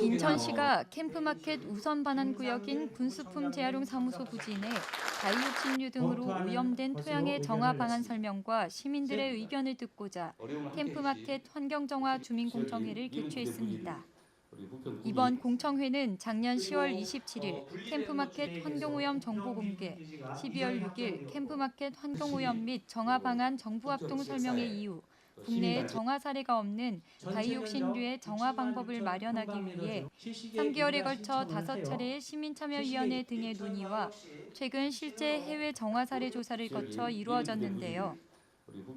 인천시가 캠프마켓 우선 반환 구역인 군수품 재활용 사무소 부지내 다이옥신류 등으로 오염된 토양의 정화 방안 설명과 시민들의 의견을 듣고자 캠프마켓 환경정화 주민공청회를 개최했습니다. 이번 공청회는 작년 10월 27일 캠프마켓 환경오염 정보 공개, 12월 6일 캠프마켓 환경오염 및 정화 방안 정부 합동 설명회 이후 국내에 정화 사례가 없는 다이옥신류의 정화 방법을 마련하기 위해 3개월에 걸쳐 다섯 차례의 시민참여위원회 등의 논의와 최근 실제 해외 정화 사례 조사를 거쳐 이루어졌는데요.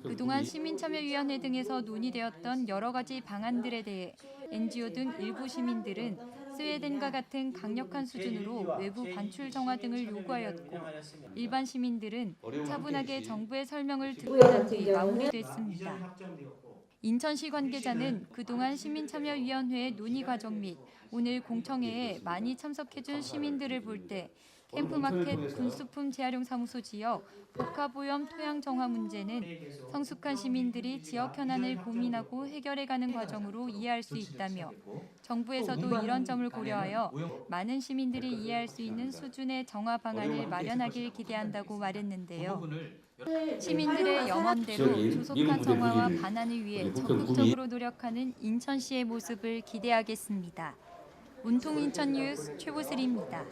그동안 시민참여위원회 등에서 논의되었던 여러 가지 방안들에 대해 NGO 등 일부 시민들은 스웨덴과 같은 강력한 수준으로 외부 반출 정화 등을 요구하였고 일반 시민들은 차분하게 정부의 설명을 듣고 난 뒤 마무리됐습니다. 인천시 관계자는 그동안 시민참여위원회의 논의 과정 및 오늘 공청회에 많이 참석해준 시민들을 볼때 캠프마켓 군수품 재활용 사무소 지역 복합오염 토양 정화 문제는 성숙한 시민들이 지역 현안을 고민하고 해결해가는 과정으로 이해할 수 있다며 정부에서도 이런 점을 고려하여 많은 시민들이 이해할 수 있는 수준의 정화 방안을 마련하길 기대한다고 말했는데요. 시민들의 염원대로 조속한 정화와 반환을 위해 적극적으로 노력하는 인천시의 모습을 기대하겠습니다. 문통 인천 뉴스 최보슬입니다.